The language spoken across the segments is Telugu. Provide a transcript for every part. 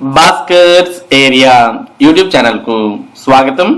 భాస్కర్స్ ఏరియా యూట్యూబ్ ఛానల్కు స్వాగతం.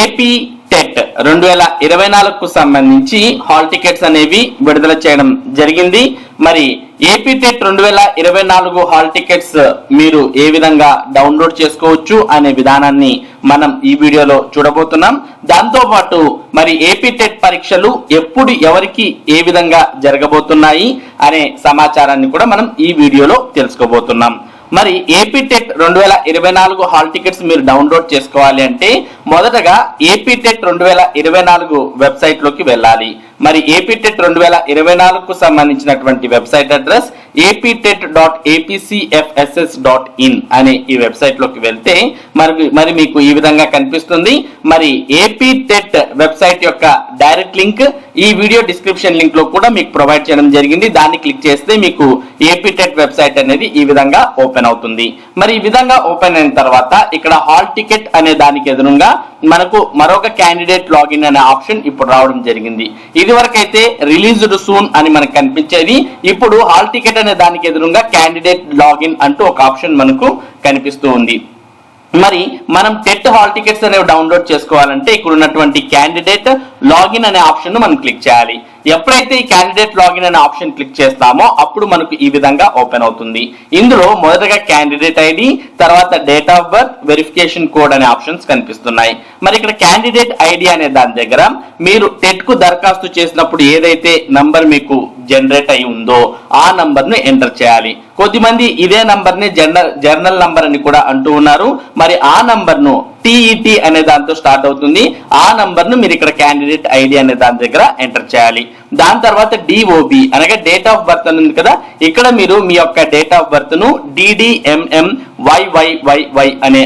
ఏపీ టెట్ రెండు వేల ఇరవై నాలుగుకు సంబంధించి హాల్ టికెట్స్ అనేవి విడుదల చేయడం జరిగింది. మరి ఏపీ టెట్ రెండు వేల ఇరవై నాలుగు హాల్ టికెట్స్ మీరు ఏ విధంగా డౌన్లోడ్ చేసుకోవచ్చు అనే విధానాన్ని మనం ఈ వీడియోలో చూడబోతున్నాం. దాంతోపాటు మరి ఏపీ టెట్ పరీక్షలు ఎప్పుడు ఎవరికి ఏ విధంగా జరగబోతున్నాయి అనే సమాచారాన్ని కూడా మనం ఈ వీడియోలో తెలుసుకోబోతున్నాం. మరి ఏపీ టెట్ రెండు వేల ఇరవై నాలుగు హాల్ టికెట్స్ మీరు డౌన్లోడ్ చేసుకోవాలి అంటే మొదటగా ఏపీ టెట్ రెండు వేల ఇరవై నాలుగు వెబ్సైట్లోకి వెళ్ళాలి. మరి ఏపీ టెట్ రెండు వేల ఇరవై నాలుగుకు సంబంధించినటువంటి website address AP TET dot APCFSS dot in అనే ఈ వెబ్సైట్లోకి వెళ్తే మరి మరి మీకు ఈ విధంగా కనిపిస్తుంది. మరి ఏపీ టెట్ వెబ్సైట్ యొక్క డైరెక్ట్ లింక్ ఈ వీడియో డిస్క్రిప్షన్ లింక్లో కూడా మీకు ప్రొవైడ్ చేయడం జరిగింది. దాన్ని క్లిక్ చేస్తే మీకు ఏపీ టెట్ వెబ్సైట్ అనేది ఈ విధంగా ఓపెన్ అవుతుంది. మరి ఈ విధంగా ఓపెన్ అయిన తర్వాత ఇక్కడ హాల్ టికెట్ అనే దానికి ఎదురుగా మనకు మరొక క్యాండిడేట్ లాగిన్ అనే ఆప్షన్ ఇప్పుడు రావడం జరిగింది. ఇది వరకైతే రిలీజ్డ్ సూన్ అని మనకు కనిపించేది. ఇప్పుడు హాల్ టికెట్ అనే దానికి ఎదురుగా క్యాండిడేట్ లాగిన్ అంటూ ఒక ఆప్షన్ మనకు కనిపిస్తూ ఉంది. మరి మనం టెట్ హాల్ టికెట్స్ అనేవి డౌన్లోడ్ చేసుకోవాలంటే ఇక్కడ ఉన్నటువంటి క్యాండిడేట్ లాగిన్ అనే ఆప్షన్ మనం క్లిక్ చేయాలి. ఎప్పుడైతే ఈ క్యాండిడేట్ లాగిన్ అనే ఆప్షన్ క్లిక్ చేస్తామో అప్పుడు మనకు ఈ విధంగా ఓపెన్ అవుతుంది. ఇందులో మొదటగా క్యాండిడేట్ ఐడి తర్వాత date of birth verification code అనే ఆప్షన్స్ కనిపిస్తున్నాయి. మరి ఇక్కడ క్యాండిడేట్ ఐడి అనే దాని దగ్గర మీరు టెట్కు దరఖాస్తు చేసినప్పుడు ఏదైతే నంబర్ మీకు జనరేట్ అయి ఉందో ఆ నంబర్ను ఎంటర్ చేయాలి. కొద్దిమంది ఇదే నంబర్ని జనరల్ జర్నల్ నంబర్ అని కూడా అంటూ ఉన్నారు. మరి ఆ నంబర్ను టీఈటీ అనే దాంతో స్టార్ట్ అవుతుంది. ఆ నంబర్ను మీరు ఇక్కడ క్యాండిడేట్ ఐడి అనే దాని దగ్గర ఎంటర్ చేయాలి. దాని తర్వాత డిఓబి అనగా డేట్ ఆఫ్ బర్త్ అని ఉంది కదా? ఇక్కడ మీరు మీ యొక్క డేట్ ఆఫ్ బర్త్ను డిడిఎంఎం వైవైవైవై అనే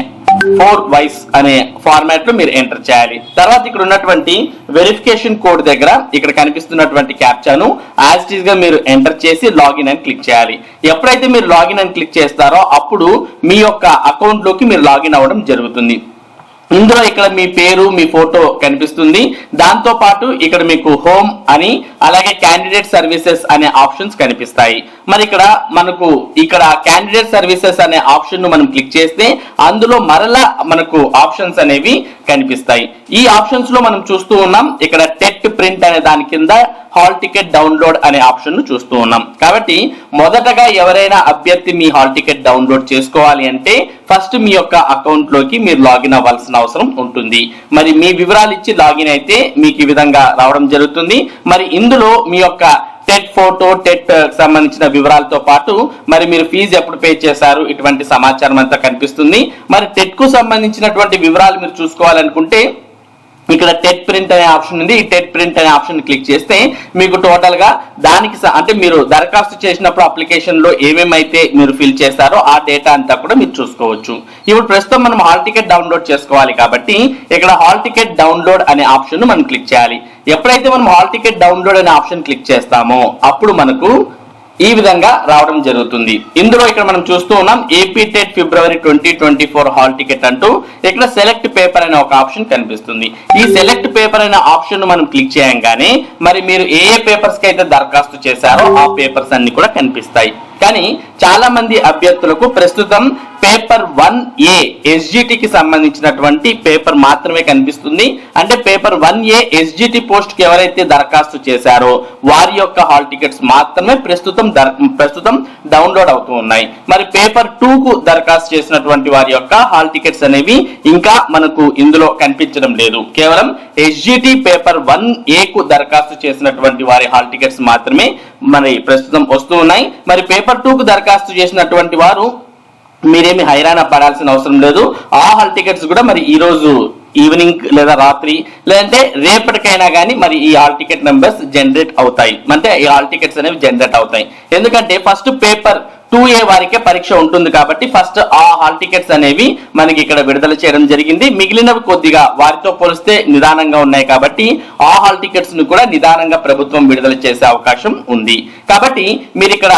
ఫోర్ వైస్ అనే ఫార్మాట్లో మీరు ఎంటర్ చేయాలి. తర్వాత ఇక్కడ ఉన్నటువంటి వెరిఫికేషన్ కోడ్ దగ్గర ఇక్కడ కనిపిస్తున్నటువంటి క్యాప్చాను యాజ్ ఇట్గా మీరు ఎంటర్ చేసి లాగిన్ అని క్లిక్ చేయాలి. ఎప్పుడైతే మీరు లాగిన్ అని క్లిక్ చేస్తారో అప్పుడు మీ యొక్క అకౌంట్లోకి మీరు లాగిన్ అవ్వడం జరుగుతుంది. ఇందులో ఇక్కడ మీ పేరు మీ ఫోటో కనిపిస్తుంది. దాంతో పాటు ఇక్కడ మీకు హోమ్ అని అలాగే క్యాండిడేట్ సర్వీసెస్ అనే ఆప్షన్స్ కనిపిస్తాయి. మరి ఇక్కడ మనకు ఇక్కడ క్యాండిడేట్ సర్వీసెస్ అనే ఆప్షన్ను మనం క్లిక్ చేస్తే అందులో మరలా మనకు ఆప్షన్స్ అనేవి కనిపిస్తాయి. ఈ ఆప్షన్స్లో మనం చూస్తూ ఉన్నాం ఇక్కడ టెట్ ప్రింట్ అనే దాని కింద హాల్ టికెట్ డౌన్లోడ్ అనే ఆప్షన్ను చూస్తూ ఉన్నాం. కాబట్టి మొదటగా ఎవరైనా అభ్యర్థి మీ హాల్ టికెట్ డౌన్లోడ్ చేసుకోవాలి అంటే ఫస్ట్ మీ యొక్క అకౌంట్లోకి మీరు లాగిన్ అవ్వాల్సిన అవసరం ఉంటుంది. మరి మీ వివరాలు ఇచ్చి లాగిన్ అయితే మీకు ఈ విధంగా రావడం జరుగుతుంది. మరి ఇందులో మీ యొక్క టెట్ ఫోటో టెట్ సంబంధించిన వివరాలతో పాటు మరి మీరు ఫీజు ఎప్పుడు పే చేశారు ఇటువంటి సమాచారం అంతా కనిపిస్తుంది. మరి టెట్కు సంబంధించినటువంటి వివరాలు మీరు చూసుకోవాలనుకుంటే ఇక్కడ టెట్ ప్రింట్ అనే ఆప్షన్ ఉంది. ఈ టెట్ ప్రింట్ అనే ఆప్షన్ క్లిక్ చేస్తే మీకు టోటల్గా దానికి స- అంటే మీరు దరఖాస్తు చేసినప్పుడు అప్లికేషన్లో ఏమేమైతే మీరు ఫిల్ చేస్తారో ఆ డేటా అంతా కూడా మీరు చూసుకోవచ్చు. ఇప్పుడు ప్రస్తుతం మనం హాల్ టికెట్ డౌన్లోడ్ చేసుకోవాలి కాబట్టి ఇక్కడ హాల్ టికెట్ డౌన్లోడ్ అనే ఆప్షన్ మనం క్లిక్ చేయాలి. ఎప్పుడైతే మనం హాల్ టికెట్ డౌన్లోడ్ అనే ఆప్షన్ క్లిక్ చేస్తామో అప్పుడు మనకు ఈ విధంగా రావడం జరుగుతుంది. ఇందులో ఇక్కడ మనం చూస్తూ ఉన్నాం AP TET February twenty twenty four hall ticket అంటూ ఇక్కడ సెలెక్ట్ పేపర్ అనే ఒక ఆప్షన్ కనిపిస్తుంది. ఈ సెలెక్ట్ పేపర్ అనే ఆప్షన్ మనం క్లిక్ చేయంగానే మరి మీరు ఏ ఏ పేపర్స్కి అయితే దరఖాస్తు చేశారో ఆ పేపర్స్ అన్ని కూడా కనిపిస్తాయి. కానీ చాలా మంది అభ్యర్థులకు ప్రస్తుతం పేపర్ వన్ ఏ ఎస్జిటికి సంబంధించినటువంటి పేపర్ మాత్రమే కనిపిస్తుంది. అంటే పేపర్ వన్ ఏ ఎస్జిటి పోస్ట్కి ఎవరైతే దరఖాస్తు చేశారో వారి యొక్క హాల్ టికెట్స్ మాత్రమే ప్రస్తుతం ప్రస్తుతం డౌన్లోడ్ అవుతూ ఉన్నాయి. మరి పేపర్ టూ కు దరఖాస్తు చేసినటువంటి వారి యొక్క హాల్ టికెట్స్ అనేవి ఇంకా మనకు ఇందులో కనిపించడం లేదు. కేవలం ఎస్జిటి పేపర్ వన్ ఏ కు దరఖాస్తు చేసినటువంటి వారి హాల్ టికెట్స్ మాత్రమే మరి ప్రస్తుతం వస్తూ ఉన్నాయి. మరి పేపర్ టూ కు దరఖాస్తు చేసినటువంటి వారు మీరేమి హైరాణ పడాల్సిన అవసరం లేదు. ఆ హాల్ టికెట్స్ కూడా మరి ఈ రోజు ఈవినింగ్ లేదా రాత్రి లేదంటే రేపటికైనా కానీ మరి ఈ హాల్ టికెట్ నెంబర్స్ జనరేట్ అవుతాయి. అంటే ఈ హాల్ టికెట్స్ అనేవి జనరేట్ అవుతాయి. ఎందుకంటే ఫస్ట్ పేపర్ టూ ఏ వారికే పరీక్ష ఉంటుంది కాబట్టి ఫస్ట్ ఆ హాల్ టికెట్స్ అనేవి మనకి ఇక్కడ విడుదల చేయడం జరిగింది. మిగిలినవి కొద్దిగా వారితో పోలిస్తే నిదానంగా ఉన్నాయి కాబట్టి ఆ హాల్ టికెట్స్ను కూడా నిదానంగా ప్రభుత్వం విడుదల చేసే అవకాశం ఉంది. కాబట్టి మీరు ఇక్కడ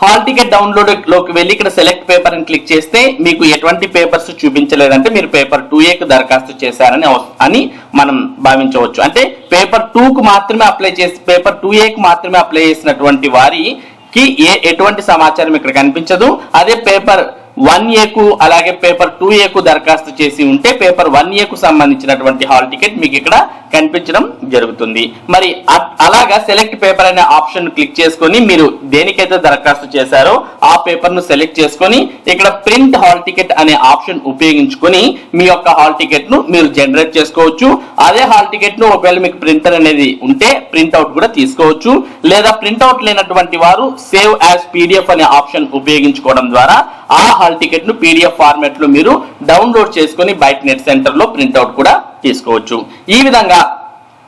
హాల్ టికెట్ డౌన్లోడ్లోకి వెళ్ళి ఇక్కడ సెలెక్ట్ పేపర్ అని క్లిక్ చేస్తే మీకు ఎటువంటి పేపర్స్ చూపించలేదంటే మీరు పేపర్ టూ కు దరఖాస్తు చేశారని అని మనం భావించవచ్చు. అంటే పేపర్ టూ కు మాత్రమే అప్లై చేసి పేపర్ టూ కు మాత్రమే అప్లై చేసినటువంటి వారికి ఏ ఎటువంటి సమాచారం ఇక్కడ కనిపించదు. అదే పేపర్ వన్ ఏకు అలాగే పేపర్ టూ ఏకు దరఖాస్తు చేసి ఉంటే పేపర్ వన్ ఏకు సంబంధించినటువంటి హాల్ టికెట్ మీకు ఇక్కడ కనిపించడం జరుగుతుంది. మరి అ- అలాగా సెలెక్ట్ పేపర్ అనే ఆప్షన్ క్లిక్ చేసుకొని మీరు దేనికైతే దరఖాస్తు చేశారో ఆ పేపర్ను సెలెక్ట్ చేసుకొని ఇక్కడ ప్రింట్ హాల్ టికెట్ అనే ఆప్షన్ ఉపయోగించుకొని మీ యొక్క హాల్ టికెట్ను మీరు జనరేట్ చేసుకోవచ్చు. అదే హాల్ టికెట్ను ఒకవేళ మీకు ప్రింటర్ అనేది ఉంటే ప్రింట్ అవుట్ కూడా తీసుకోవచ్చు. లేదా ప్రింట్అవుట్ లేనటువంటి వారు సేవ్ యాజ్ పీడిఎఫ్ అనే ఆప్షన్ ఉపయోగించుకోవడం ద్వారా ఆ హాల్ టికెట్ను పీడిఎఫ్ ఫార్మాట్లో మీరు డౌన్లోడ్ చేసుకొని బయట నెట్ సెంటర్లో ప్రింట్అవుట్ కూడా తీసుకోవచ్చు. ఈ విధంగా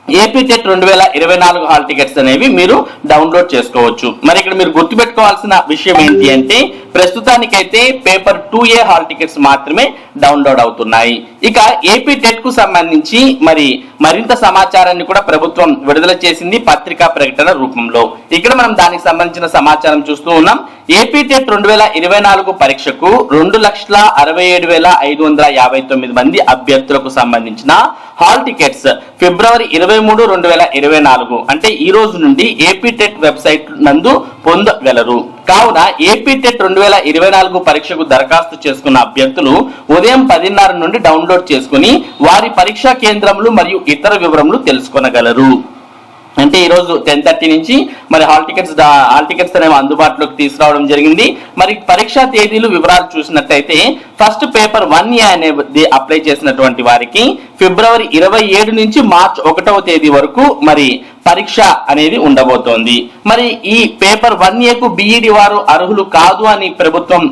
ఏపీ టెట్ రెండు వేల ఇరవై నాలుగు హాల్ టికెట్స్ అనేవి మీరు డౌన్లోడ్ చేసుకోవచ్చు. మరి ఇక్కడ మీరు గుర్తుపెట్టుకోవాల్సిన విషయం ఏంటి అంటే ప్రస్తుతానికైతే paper two A hall tickets మాత్రమే డౌన్లోడ్ అవుతున్నాయి. ఇక ఏపీ టెట్కు సంబంధించి మరి మరింత సమాచారాన్ని కూడా ప్రభుత్వం విడుదల చేసింది పత్రికా ప్రకటన రూపంలో. ఇక్కడ మనం దానికి సంబంధించిన సమాచారం చూస్తూ ఉన్నాం. ఏపీ టెట్ రెండు వేల ఇరవై నాలుగు పరీక్షకు రెండు లక్షల అరవై ఏడు వేల ఐదు వందల యాభై తొమ్మిది మంది అభ్యర్థులకు సంబంధించిన హాల్ టికెట్స్ ఫిబ్రవరి ఇరవై మూడు రెండు వేల ఇరవై నాలుగు. అంటే ఈ రోజు నుండి ఏపీ టెట్ వెబ్సైట్ నందు పొందగలరు. కావున ఏపీ టెట్ రెండు వేల ఇరవై నాలుగు పరీక్షకు దరఖాస్తు చేసుకున్న అభ్యర్థులు ఉదయం పదిన్నర నుండి డౌన్లోడ్ చేసుకుని వారి పరీక్షా కేంద్రములు మరియు ఇతర వివరములు తెలుసుకొనగలరు. అంటే ఈరోజు టెన్ థర్టీ నుంచి మరి హాల్ టికెట్స్ హాల్ టికెట్స్ అనేవి అందుబాటులోకి తీసుకురావడం జరిగింది. మరి పరీక్షా తేదీలు వివరాలు చూసినట్టయితే ఫస్ట్ పేపర్ వన్ ఏ అనేది అప్లై చేసినటువంటి వారికి ఫిబ్రవరి ఇరవై ఏడు నుంచి మార్చ్ ఒకటవ తేదీ వరకు మరి పరీక్ష అనేది ఉండబోతోంది. మరి ఈ పేపర్ వన్ ఏకు బిఈడి వారు అర్హులు కాదు అని ప్రభుత్వం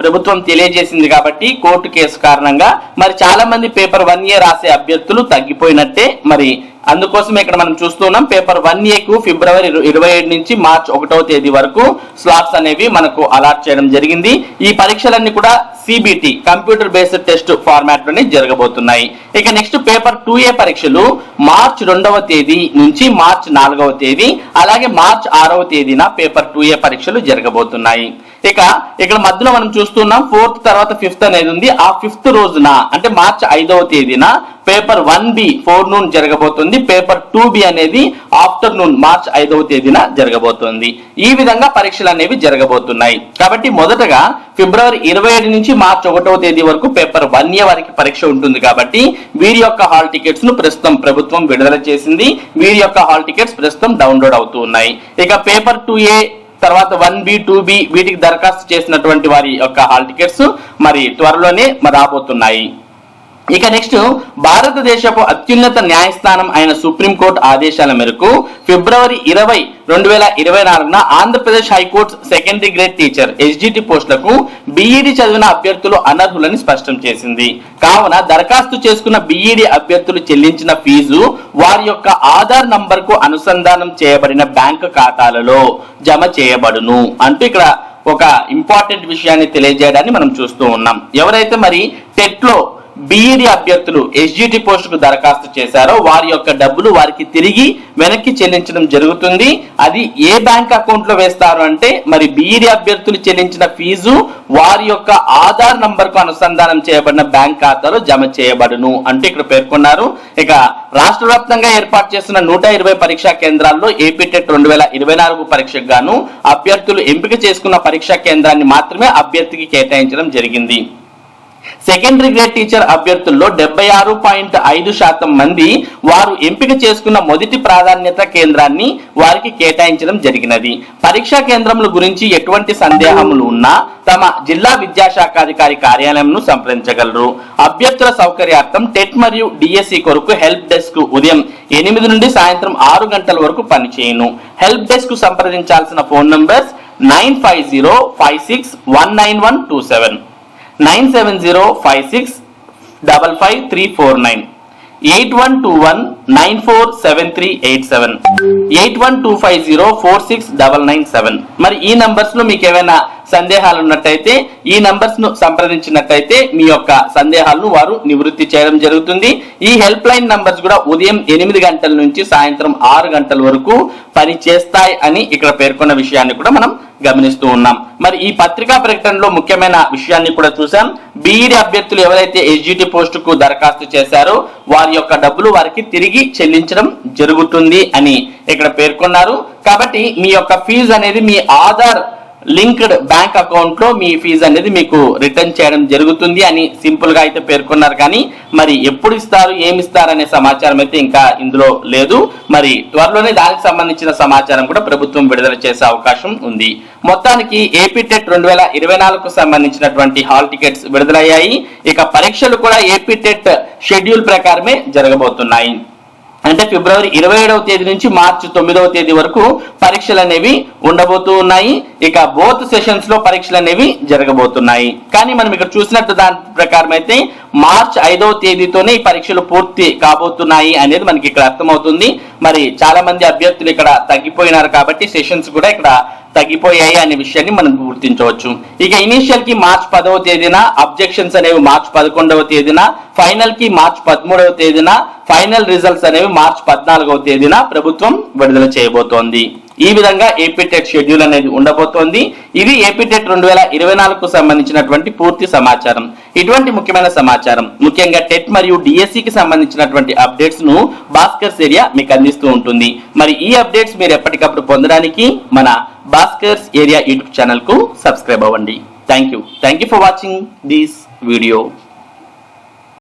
ప్రభుత్వం తెలియజేసింది కాబట్టి కోర్టు కేసు కారణంగా మరి చాలా మంది పేపర్ వన్ ఏ రాసే అభ్యర్థులు తగ్గిపోయినట్టే మరి అందుకోసం ఇక్కడ మనం చూస్తున్నాం పేపర్ వన్ ఏకు ఫిబ్రవరి ఇరవై ఏడు నుంచి మార్చ్ ఒకటవ తేదీ వరకు స్లాట్స్ అనేవి మనకు అలాట్ చేయడం జరిగింది. ఈ పరీక్షలన్నీ కూడా సిబిటి కంప్యూటర్ బేస్డ్ టెస్ట్ ఫార్మాట్లోనే జరగబోతున్నాయి. ఇక నెక్స్ట్ పేపర్ టూ ఏ పరీక్షలు మార్చ్ రెండవ తేదీ నుంచి మార్చ్ నాలుగవ తేదీ అలాగే మార్చ్ ఆరవ తేదీన పేపర్ టూ ఏ పరీక్షలు జరగబోతున్నాయి. ఇక ఇక్కడ మధ్యలో మనం చూస్తున్నాం ఫోర్త్ తర్వాత ఫిఫ్త్ అనేది ఉంది. ఆ ఫిఫ్త్ రోజున అంటే మార్చ్ ఐదవ తేదీన paper one B four noon జరగబోతుంది. పేపర్ టూ బి అనేది ఆఫ్టర్నూన్ మార్చ్ ఐదవ తేదీన జరగబోతుంది. ఈ విధంగా పరీక్షలు అనేవి జరగబోతున్నాయి. కాబట్టి మొదటగా ఫిబ్రవరి ఇరవై ఏడు నుంచి మార్చ్ ఒకటవ తేదీ వరకు పేపర్ వన్ ఏ వారికి పరీక్ష ఉంటుంది కాబట్టి వీరి యొక్క హాల్ టికెట్స్ను ప్రస్తుతం ప్రభుత్వం విడుదల చేసింది. వీరి యొక్క హాల్ టికెట్స్ ప్రస్తుతం డౌన్లోడ్ అవుతూ ఉన్నాయి. ఇక పేపర్ టూ ఏ తర్వాత వన్ బి టూ బి వీటికి దరఖాస్తు చేసినటువంటి వారి యొక్క హాల్ టికెట్స్ మరి త్వరలోనే మరి రాబోతున్నాయి. ఇక నెక్స్ట్ భారతదేశపు అత్యున్నత న్యాయస్థానం అయిన సుప్రీంకోర్టు ఆదేశాల మేరకు ఫిబ్రవరి ఇరవై రెండు వేల ఇరవై నాలుగున Andhra Pradesh high court secondary grade teacher SGT పోస్టులకు బీఈడి చదివిన అభ్యర్థులు అనర్హులని స్పష్టం చేసింది. కావున దరఖాస్తు చేసుకున్న బీఈడి అభ్యర్థులు చెల్లించిన ఫీజు వారి యొక్క ఆధార్ నంబర్కు అనుసంధానం చేయబడిన బ్యాంకు ఖాతాలలో జమ చేయబడును అంటూ ఇక్కడ ఒక ఇంపార్టెంట్ విషయాన్ని తెలియజేయడాన్ని మనం చూస్తూ ఉన్నాం. ఎవరైతే మరి టెట్లో బీఈడీ అభ్యర్థులు ఎస్జిటి పోస్టుకు దరఖాస్తు చేశారో వారి యొక్క డబ్బులు వారికి తిరిగి వెనక్కి చెల్లించడం జరుగుతుంది. అది ఏ బ్యాంక్ అకౌంట్లో వేస్తారు అంటే మరి బీఈడీ అభ్యర్థులు చెల్లించిన ఫీజు వారి యొక్క ఆధార్ నంబర్కు అనుసంధానం చేయబడిన బ్యాంక్ ఖాతాలో జమ చేయబడును అంటే ఇక్కడ పేర్కొన్నారు. ఇక రాష్ట్ర వ్యాప్తంగా ఏర్పాటు చేస్తున్న నూట ఇరవై పరీక్షా కేంద్రాల్లో ఏపీ టెట్ రెండు వేల ఇరవై నాలుగు పరీక్షకు గాను అభ్యర్థులు ఎంపిక చేసుకున్న పరీక్షా కేంద్రాన్ని మాత్రమే అభ్యర్థికి కేటాయించడం జరిగింది. సెకండరీ గ్రేడ్ టీచర్ అభ్యర్థుల్లో డెబ్బై ఆరు పాయింట్ ఐదు శాతం మంది వారు ఎంపిక చేసుకున్న మొదటి ప్రాధాన్యత కేంద్రాన్ని వారికి కేటాయించడం జరిగినది. పరీక్షా కేంద్రముల గురించి ఎటువంటి సందేహములు ఉన్నా తమ జిల్లా విద్యాశాఖాధికారి కార్యాలయంను సంప్రదించగలరు. అభ్యర్థుల సౌకర్యార్థం టెట్ మరియు డిఎస్సి కొరకు హెల్ప్ డెస్క్ ఉదయం ఎనిమిది నుండి సాయంత్రం ఆరు గంటల వరకు పనిచేయను. Help desk సంప్రదించాల్సిన phone numbers nine five zero five six one nine one two seven. Nine seven zero five six double five three four nine eight one two one nine four seven three eight seven eight one two five zero four six double nine seven మరి ఈ నంబర్స్లో మీకు ఏమైనా సందేహాలు ఉన్నట్టయితే ఈ నంబర్స్ను సంప్రదించినట్టయితే మీ యొక్క సందేహాలను వారు నివృత్తి చేయడం జరుగుతుంది. ఈ హెల్ప్ లైన్ నంబర్స్ కూడా ఉదయం ఎనిమిది గంటల నుంచి సాయంత్రం ఆరు గంటల వరకు పని చేస్తాయి అని ఇక్కడ పేర్కొన్న విషయాన్ని కూడా మనం గమనిస్తూ ఉన్నాం. మరి ఈ పత్రికా ప్రకటనలో ముఖ్యమైన విషయాన్ని కూడా చూసాం బీఈడి అభ్యర్థులు ఎవరైతే ఎస్జిటి పోస్టుకు దరఖాస్తు చేశారో వారి యొక్క డబ్బులు వారికి తిరిగి చెల్లించడం జరుగుతుంది అని ఇక్కడ పేర్కొన్నారు. కాబట్టి మీ యొక్క ఫీజు అనేది మీ ఆధార్ లింక్డ్ బ్యాంక్ అకౌంట్లో మీ ఫీజు అనేది మీకు రిటర్న్ చేయడం జరుగుతుంది అని సింపుల్గా అయితే పేర్కొన్నారు. కానీ మరి ఎప్పుడు ఇస్తారు ఏమి ఇస్తారు అనే సమాచారం అయితే ఇంకా ఇందులో లేదు. మరి త్వరలోనే దానికి సంబంధించిన సమాచారం కూడా ప్రభుత్వం విడుదల చేసే అవకాశం ఉంది. మొత్తానికి ఏపీ టెట్ రెండు వేల ఇరవై నాలుగుకు సంబంధించినటువంటి హాల్ టికెట్స్ విడుదలయ్యాయి. ఇక పరీక్షలు కూడా ఏపీ టెట్ షెడ్యూల్ ప్రకారమే జరగబోతున్నాయి. అంటే ఫిబ్రవరి ఇరవై ఏడవ తేదీ నుంచి మార్చి తొమ్మిదవ తేదీ వరకు పరీక్షలు అనేవి ఉండబోతూ ఉన్నాయి ఇక బోత్ సెషన్స్లో పరీక్షలు అనేవి జరగబోతున్నాయి. కానీ మనం ఇక్కడ చూసినట్టు దాని ప్రకారం అయితే మార్చ్ ఐదవ తేదీతోనే ఈ పరీక్షలు పూర్తి కాబోతున్నాయి అనేది మనకి ఇక్కడ అర్థమవుతుంది. మరి చాలా మంది అభ్యర్థులు ఇక్కడ తగ్గిపోయినారు కాబట్టి సెషన్స్ కూడా ఇక్కడ తగ్గిపోయాయి అనే విషయాన్ని మనం గుర్తించవచ్చు. ఇక ఇనీషియల్కి మార్చ్ పదవ తేదీన అబ్జెక్షన్స్ అనేవి మార్చ్ పదకొండవ తేదీన ఫైనల్కి మార్చ్ పదమూడవ తేదీన ఫైనల్ రిజల్ట్స్ అనేవి మార్చ్ పద్నాలుగవ తేదీన ప్రభుత్వం విడుదల చేయబోతోంది. ఈ విధంగా ఏపీ టెట్ షెడ్యూల్ అనేది ఉండబోతోంది. ఇది ఏపీ టెట్ రెండు వేల ఇరవై నాలుగుకు సంబంధించినటువంటి పూర్తి సమాచారం. ఇటువంటి ముఖ్యమైన సమాచారం ముఖ్యంగా టెట్ మరియు డిఎస్సికి సంబంధించినటువంటి అప్డేట్స్ను భాస్కర్స్ ఏరియా మీకు అందిస్తూ ఉంటుంది. మరి ఈ అప్డేట్స్ మీరు ఎప్పటికప్పుడు పొందడానికి మన భాస్కర్స్ ఏరియా యూట్యూబ్ ఛానల్కు సబ్స్క్రైబ్ అవ్వండి. Thank you thank you for watching this video